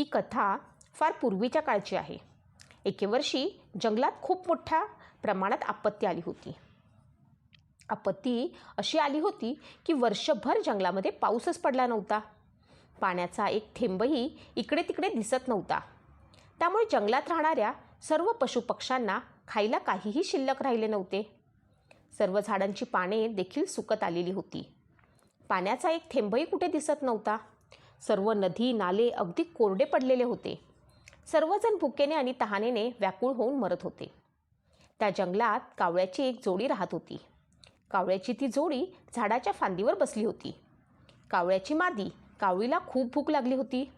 ही कथा फार पूर्वीच्या काळची आहे. एके वर्षी जंगलात खूप मोठ्या प्रमाणात आपत्ती आली होती. आपत्ती अशी आली होती की वर्षभर जंगलामध्ये पाऊसच पडला नव्हता. पाण्याचा एक थेंबही इकडे तिकडे दिसत नव्हता. त्यामुळे जंगलात राहणाऱ्या सर्व पशुपक्ष्यांना खायला काहीही शिल्लक राहिले नव्हते. सर्व झाडांची पाने देखील सुकत आलेली होती. पाण्याचा एक थेंबही कुठे दिसत नव्हता. सर्व नदी नाले अगदी कोरडे पडलेले होते. सर्वजण भुकेने आणि तहानेने व्याकुळ होऊन मरत होते. त्या जंगलात कावळ्याची एक जोडी राहत होती. कावळ्याची ती जोडी झाडाच्या फांदीवर बसली होती. कावळ्याची मादी कावळीला खूप भूक लागली होती.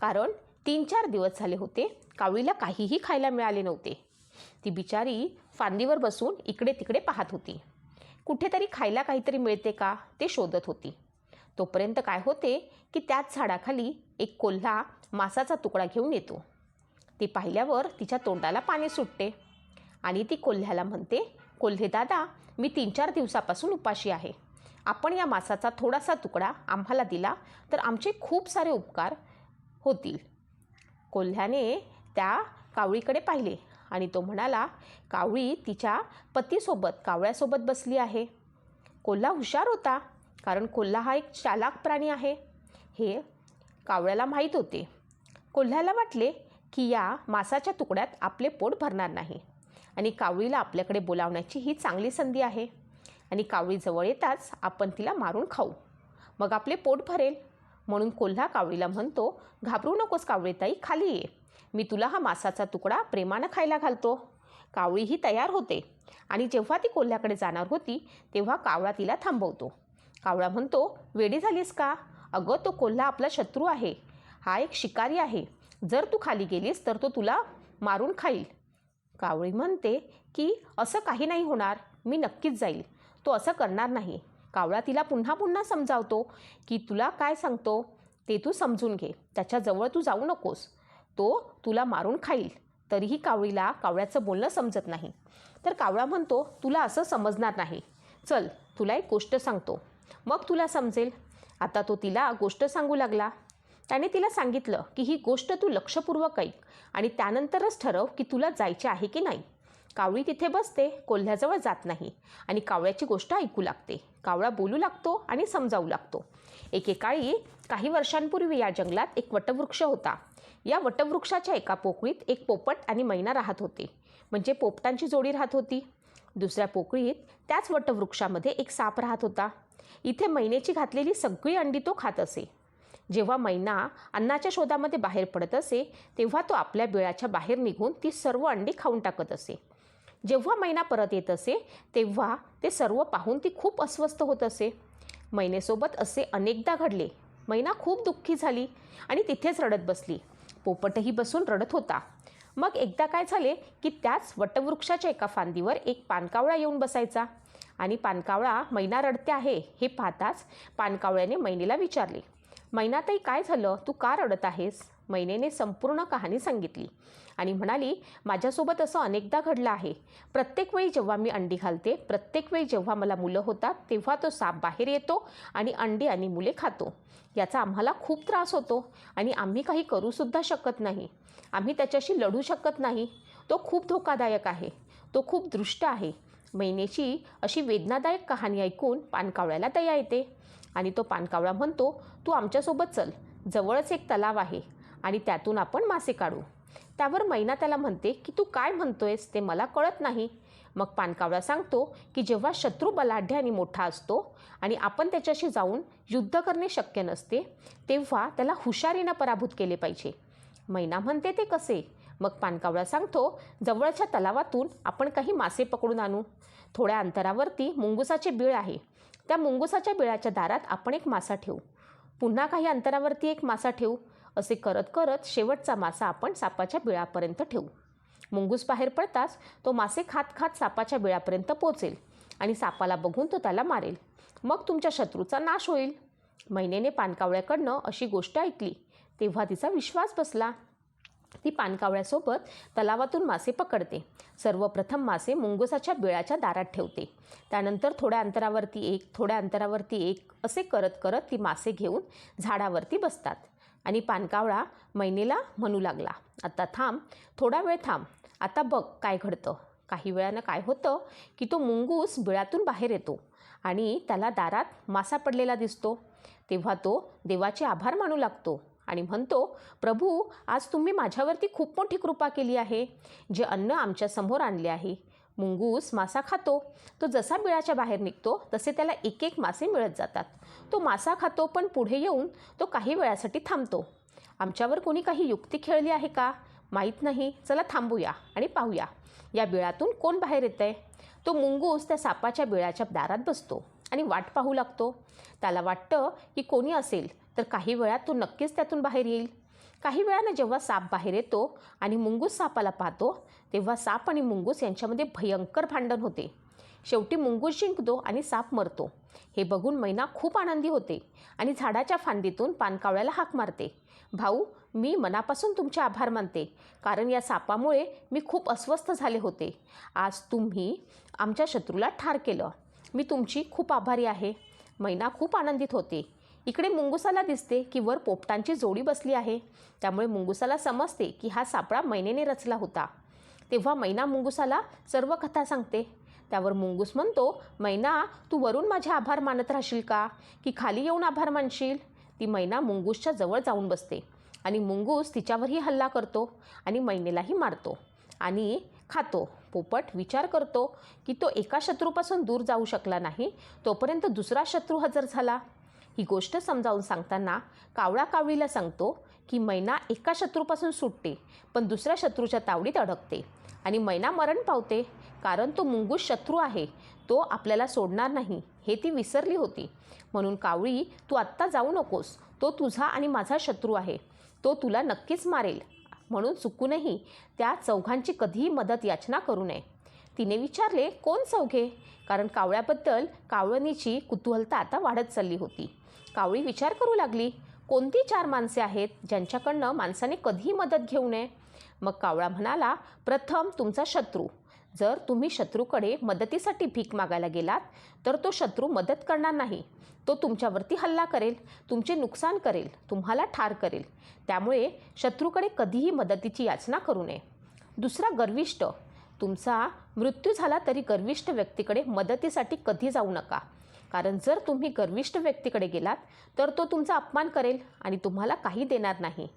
कारण तीन चार दिवस झाले होते कावळीला काहीही खायला मिळाले नव्हते. ती बिचारी फांदीवर बसून इकडे तिकडे पाहत होती. कुठेतरी खायला काहीतरी मिळते का ते शोधत होती. तोपर्यंत काय होते की त्याच झाडाखाली एक कोल्हा मासाचा तुकडा घेऊन येतो. ते पाहिल्यावर तिच्या तोंडाला पाणी सुटते आणि ती कोल्ह्याला म्हणते कोल्हे दादा मी तीन चार दिवसापासून उपाशी आहे. आपण या मासाचा थोडासा तुकडा आम्हाला दिला तर आमचे खूप सारे उपकार होतील. कोल्ह्याने त्या कावळीकडे पाहिले आणि तो म्हणाला कावळी तिच्या पतीसोबत कावळ्यासोबत बसली आहे. कोल्हा हुशार होता. कारण कोल्हा हा एक चालाक प्राणी आहे. हे कावळ्याला माहीत होते. कोल्ह्याला वाटले की या मासाच्या तुकड्यात आपले पोट भरणार नाही आणि कावळीला आपल्याकडे बोलावण्याची ही चांगली संधी आहे आणि कावळी जवळ येताच आपण तिला मारून खाऊ. मग आपले पोट भरेल. म्हणून कोल्हा कावळीला म्हणतो घाबरू नकोस कावळीताई खाली ये. मी तुला हा मासाचा तुकडा प्रेमानं खायला घालतो. कावळी ही तयार होते आणि जेव्हा ती कोल्ह्याकडे जाणार होती तेव्हा कावळा तिला थांबवतो. कावळा म्हणतो वेडी झालीस का? अगं तो कोल्हा आपला शत्रू आहे. हा एक शिकारी आहे. जर तू खाली गेलीस तर तो तुला मारून खाईल. कावळी म्हणते की असं काही नाही होणार. मी नक्कीच जाईल. तो असं करणार नाही. कावळा तिला पुन्हा पुन्हा समजावतो की तुला काय सांगतो? ते तू समजून घे. त्याच्याजवळ तू जाऊ नकोस. तो तुला मारून खाईल. तरीही कावळीला कावळ्याचं बोलणं समजत नाही. तर कावळा म्हणतो तुला असं समजणार नाही. चल तुला एक गोष्ट सांगतो. मग तुला समजेल. आता तो तिला गोष्ट सांगू लागला. त्याने तिला सांगितलं की ही गोष्ट तू लक्षपूर्वक ऐक आणि त्यानंतरच ठरव की तुला जायचे आहे की नाही. कावळी तिथे बसते कोल्ह्याजवळ जात नाही आणि कावळ्याची गोष्ट ऐकू लागते. कावळा बोलू लागतो आणि समजावू लागतो. एकेकाळी काही वर्षांपूर्वी या जंगलात एक वटवृक्ष होता. या वटवृक्षाच्या एका पोकळीत एक पोपट आणि मैना राहत होते. म्हणजे पोपटांची जोडी राहत होती. दुसऱ्या पोकळीत त्याच वटवृक्षामध्ये एक साप राहत होता. इथे मैनेची घातलेली सगळी अंडी तो खात असे. जेव्हा मैना अन्नाच्या शोधामध्ये बाहेर पडत असे तेव्हा तो आपल्या बिळाच्या बाहेर निघून ती सर्व अंडी खाऊन टाकत असे. जेव्हा मैना परत येत असे तेव्हा ते सर्व पाहून ती खूप अस्वस्थ होत असे. मैनेसोबत असे अनेकदा घडले. मैना खूप दुःखी झाली आणि तिथेच रडत बसली. पोपटही बसून रडत होता. मग एकदा काय झाले की त्याच वटवृक्षाच्या एका फांदीवर एक पानकावळा येऊन बसायचा. आणि पानकावळा मैना रडते आहे हे पाहताच पानकावळ्याने मैनेला विचारले मैनाताई काय झालं? तू का रडत आहेस? मैनेने संपूर्ण कहाणी सांगितली. आणि म्हणाली माझ्यासोबत असं अनेकदा घडलं आहे. प्रत्येक वेळी जेव्हा मी अंडी घालते प्रत्येक वेळी जेव्हा मला मुलं होतात तेव्हा तो साप बाहेर येतो आणि अंडी आणि मुले खातो. याचा आम्हाला खूप त्रास होतो आणि आम्ही काही करूसुद्धा शकत नाही. आम्ही त्याच्याशी लढू शकत नाही. तो खूप धोकादायक आहे. तो खूप दृष्ट आहे. मैनेची अशी वेदनादायक कहाणी ऐकून पानकावळ्याला दया येते. आणि तो पानकावळा म्हणतो तू आमच्यासोबत चल. जवळच एक तलाव आहे. आणि त्यातून आपण मासे काढू. त्यावर मैना त्याला म्हणते की तू काय म्हणतोयस ते मला कळत नाही. मग पानकावळा सांगतो की जेव्हा शत्रू बलाढ्य आणि मोठा असतो आणि आपण त्याच्याशी जाऊन युद्ध करणे शक्य नसते तेव्हा त्याला हुशारीनं पराभूत केले पाहिजे. मैना म्हणते ते कसे? मग पानकावळा सांगतो जवळच्या तलावातून आपण काही मासे पकडून आणू. थोड्या अंतरावरती मुंगुसाचे बिळ आहे. त्या मुंगुसाच्या बिळाच्या दारात आपण एक मासा ठेवू. पुन्हा काही अंतरावरती एक मासा ठेवू. असे करत करत शेवटचा मासा आपण सापाच्या बिळापर्यंत ठेवू. मुंगूस बाहेर पडताच तो मासे खात खात सापाच्या बिळापर्यंत पोचेल आणि सापाला बघून तो त्याला मारेल. मग तुमच्या शत्रूचा नाश होईल. महिनेने पानकावळ्याकडनं अशी गोष्ट ऐकली. तेव्हा तिचा विश्वास बसला. ती पानकावळ्यासोबत तलावातून मासे पकडते. सर्वप्रथम मासे मुंगुसाच्या बिळाच्या दारात ठेवते. त्यानंतर थोड्या अंतरावरती एक थोड्या अंतरावरती एक असे करत करत ती मासे घेऊन झाडावरती बसतात. आणि पानकावळा मैनेला म्हणू लागला. आता थांब थोडा वेळ थांब. आता बघ काय घडतं. काही वेळानं काय होतं की तो मुंगूस बिळातून बाहेर येतो आणि त्याला दारात मासा पडलेला दिसतो. तेव्हा तो देवाचे आभार मानू लागतो आणि म्हणतो प्रभू आज तुम्ही माझ्यावरती खूप मोठी कृपा केली आहे जे अन्न आमच्यासमोर आणले आहे. मुंगूस मासा खातो. तो जसा बिळाच्या बाहेर निघतो तसे त्याला एक एक मासे मिळत जातात. तो मासा खातो पण पुढे येऊन तो काही वेळासाठी थांबतो. आमच्यावर कोणी काही युक्ती खेळली आहे का? माहीत नाही. चला थांबूया आणि पाहूया. या बिळातून कोण बाहेर येतं आहे तो मुंगूस त्या सापाच्या बिळाच्या दारात बसतो आणि वाट पाहू लागतो. त्याला वाटतं की कोणी असेल तर काही वेळात तो नक्कीच त्यातून बाहेर येईल. काही वेळानं जेव्हा साप बाहेर येतो आणि मुंगूस सापाला पाहतो तेव्हा साप आणि मुंगूस यांच्यामध्ये भयंकर भांडण होते. शेवटी मुंगूस जिंकतो आणि साप मरतो. हे बघून मैना खूप आनंदी होते आणि झाडाच्या फांदीतून पानकावळ्याला हाक मारते. भाऊ मी मनापासून तुमचे आभार मानते कारण या सापामुळे मी खूप अस्वस्थ झाले होते. आज तुम्ही आमच्या शत्रूला ठार केलं. मी तुमची खूप आभारी आहे. मैना खूप आनंदित होते. इकडे मुंगुसाला दिसते की वर पोपटांची जोडी बसली आहे. त्यामुळे मुंगुसाला समजते की हा सापळा मैनेने रचला होता. तेव्हा मैना मुंगुसाला सर्व कथा सांगते. त्यावर मुंगूस म्हणतो मैना तू वरून माझे आभार मानत राहशील का? की खाली येऊन आभार मानशील? ती मैना मुंगूसच्या जवळ जाऊन बसते आणि मुंगूस तिच्यावरही हल्ला करतो आणि मैनेलाही मारतो आणि खातो. पोपट विचार करतो की तो एका शत्रूपासून दूर जाऊ शकला नाही तोपर्यंत दुसरा शत्रू हजर झाला. ही गोष्ट समजावून सांगताना कावळा कावळीला सांगतो की मैना एका शत्रूपासून सुटते पण दुसऱ्या शत्रूच्या तावडीत अडकते आणि मैना मरण पावते कारण तो मुंगूस शत्रू आहे तो आपल्याला सोडणार नाही हे ती विसरली होती. म्हणून कावळी तू आत्ता जाऊ नकोस तो तुझा आणि माझा शत्रू आहे तो तुला नक्कीच मारेल. म्हणून चुकूनही त्या चौघांची कधीही मदत याचना करू नये. तिने विचारले कोण चौघे? कारण कावळ्याबद्दल कावळणीची कुतूहलता आता वाढत चालली होती. कावळी विचार करू लागली कोणती चार माणसे आहेत ज्यांच्याकडनं माणसाने कधीही मदत घेऊ नये? मग कावळा म्हणाला प्रथम तुमचा शत्रू. जर तुम्ही शत्रूकडे मदतीसाठी भीक मागायला गेलात तर तो शत्रू मदत करणार नाही. तो तुमच्यावरती हल्ला करेल तुमचे नुकसान करेल तुम्हाला ठार करेल. त्यामुळे शत्रूकडे कधीही मदतीची याचना करू नये. दुसरा गर्विष्ठ तुमचा मृत्यू झाला तरी गर्विष्ठ व्यक्तीकडे मदतीसाठी कधी जाऊ नका. कारण जर तुम्ही गर्विष्ठ व्यक्तीकडे गेलात तर तो तुमचा अपमान करेल आणि तुम्हाला काही देणार नाही.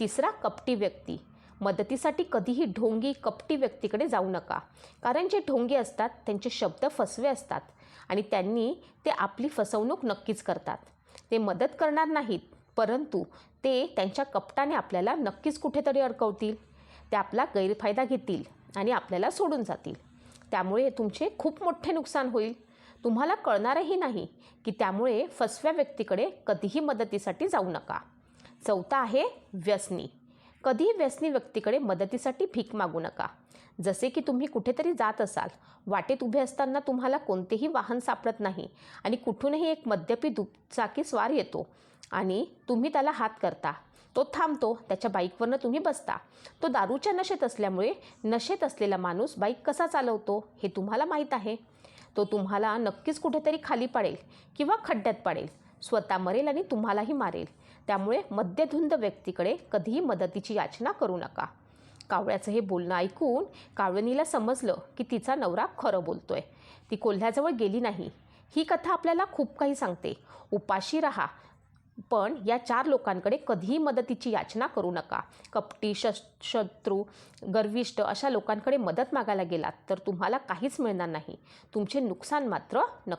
तिसरा कपटी व्यक्ती. मदतीसाठी कधीही ढोंगी कपटी व्यक्तीकडे जाऊ नका. कारण जे ढोंगी असतात त्यांचे शब्द फसवे असतात आणि त्यांनी ते आपली फसवणूक नक्कीच करतात. ते मदत करणार नाहीत परंतु ते त्यांच्या कपटाने आपल्याला नक्कीच कुठेतरी अडकवतील. ते आपला गैरफायदा घेतील. आणि आपल्याला सोडून जातील. त्यामुळे तुमचे खूप मोठे नुकसान होईल. तुम्हाला कळणारही नाही की त्यामुळे फसव्या व्यक्तीकडे कधीही मदतीसाठी जाऊ नका. चौथा आहे व्यसनी. कधीही व्यसनी व्यक्तीकडे मदतीसाठी भीक मागू नका. जसे की तुम्ही कुठेतरी जात असाल वाटेत उभे असताना तुम्हाला कोणतेही वाहन सापडत नाही आणि कुठूनही एक मद्यपी दुचाकी स्वार येतो आणि तुम्ही त्याला हात करता. तो थांबतो त्याच्या बाईकवरनं तुम्ही बसता. तो दारूच्या नशेत असल्यामुळे नशेत असलेला माणूस बाईक कसा चालवतो हे तुम्हाला माहीत आहे. तो तुम्हाला नक्कीच कुठेतरी खाली पाडेल किंवा खड्ड्यात पाडेल स्वतः मरेल आणि तुम्हालाही मारेल. त्यामुळे मद्यधुंद व्यक्तीकडे कधीही मदतीची याचना करू नका. कावळ्याचं हे बोलणं ऐकून कावळणीला समजलं की तिचा नवरा खरं बोलतोय. ती कोल्ह्याजवळ गेली नाही. ही कथा आपल्याला खूप काही सांगते. उपाशी रहा. पण या चार लोकांकडे कधीही मदतीची याचना करू नका. कपटी श शत्रू गर्विष्ट अशा लोकांकडे मदत मागायला गेलात तर तुम्हाला काहीच मिळणार नाही. तुमचे नुकसान मात्र नक्की